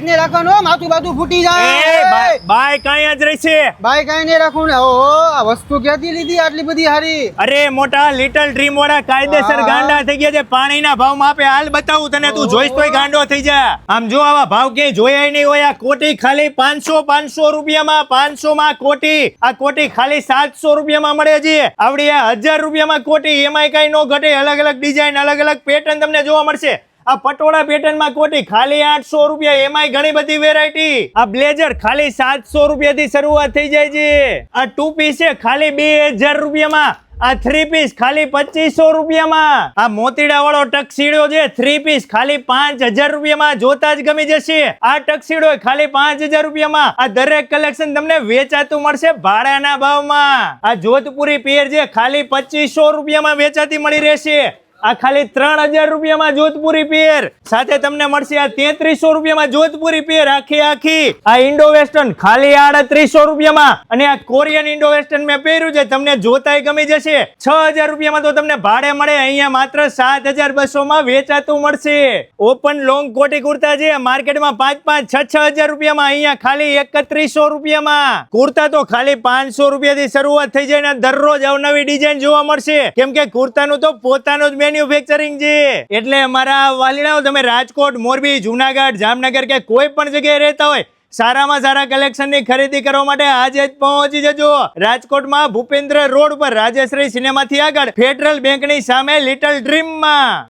Bike ને રાખવાનું હો, માથું બાથું ફૂટી જાય. બા- બાય કાંઈ જ રહેશે બાઈક કઈ નહીં રાખવું ને ઓ આ વસ્તુ ક્યાંથી લીધી આટલી બધી હારી? અરે મોટા લિટલ ડ્રીમ વાળા કાયદેસર ગાંડા થઈ ગયા છે. પાણીના ભાવ આપે હાલ બતાવું તને. તું જોઈશ તોય ગાંડો થઈ જા. આમ જો આવા ભાવ ક્યાંય જોયા નહીં હોય. આ કોટી ખાલી પાંચસો પાંચસો રૂપિયામાં પાંચસો માં કોટી. આ કોટી ખાલી સાતસો રૂપિયામાં મળે છે. આવડી આ હજાર રૂપિયામાં કોટી. એમાંય કઈ નો ઘટે. અલગ અલગ ડિઝાઇન અલગ અલગ પેટર્ન તમને જોવા મળશે. આ પટોળા પેટર્નમાં કોટી ખાલી આઠસો રૂપિયા, એમાંય ઘણી બધી વેરાયટી આ બ્લેઝર ખાલી સાતસો રૂપિયા થી શરૂઆત થઈ જાય છે. આ ટુ પીસ છે ખાલી બે હજાર રૂપિયામાં. આ થ્રી પીસ ખાલી પચીસો રૂપિયામાં. આ મોતીડા વાળો ટક્સીડો છે થ્રી પીસ ખાલી પાંચ હજાર રૂપિયામાં. જોતા જ ગમી જશે. આ ટક્સીડો ખાલી પાંચ હજાર રૂપિયામાં. આ દરેક કલેક્શન તમને વેચાતું મળશે ભાડાના ભાવમાં. આ જોધપુરી પેર છે, ખાલી પચીસો રૂપિયામાં વેચાતી મળી રહેશે. આ ખાલી ત્રણ હજાર રૂપિયામાં જોધપુરી પેર સાથે તમને મળશે આ તેત્રીસો રૂપિયામાં જોધપુરી પેર આખી આખી. આ ઇન્ડો વેસ્ટર્ન ખાલી આડત્રીસો રૂપિયામાં. અને આ કોરિયન ઇન્ડો વેસ્ટર્ન મેં પહેર્યું છે. તમને જોતાય ગમી જશે. છ હજાર રૂપિયામાં તો તમને ભાડે મળે. અહીંયા માત્ર સાત હજાર બસો માં વેચાતું મળશે. ઓપન લોંગ કોટી કુર્તા છે. માર્કેટમાં પાંચ પાંચ, છ છ હજાર રૂપિયામાં. અહીંયા ખાલી એકત્રીસો રૂપિયામાં. કુર્તા તો ખાલી પાંચસો રૂપિયાથી શરૂઆત થઈ જાય ને દરરોજ અવનવી ડિઝાઇન જોવા મળશે. કેમ કે કુર્તાનું તો પોતાનું જ મેન્યુફેક્ચરિંગ છે એટલે મારા વાલીડાઓ, તમે રાજકોટ, મોરબી, જુનાગઢ, જામનગર કે કોઈ પણ જગ્યાએ રહેતા હોય, સારામાં સારા કલેક્શનની ખરીદી કરવા માટે આજે જ પહોંચી જજો. રાજકોટમાં ભૂપેન્દ્ર રોડ પર રાજેશ્રી સિનેમાથી આગળ ફેડરલ બેંકની સામે લિટલ ડ્રીમમાં.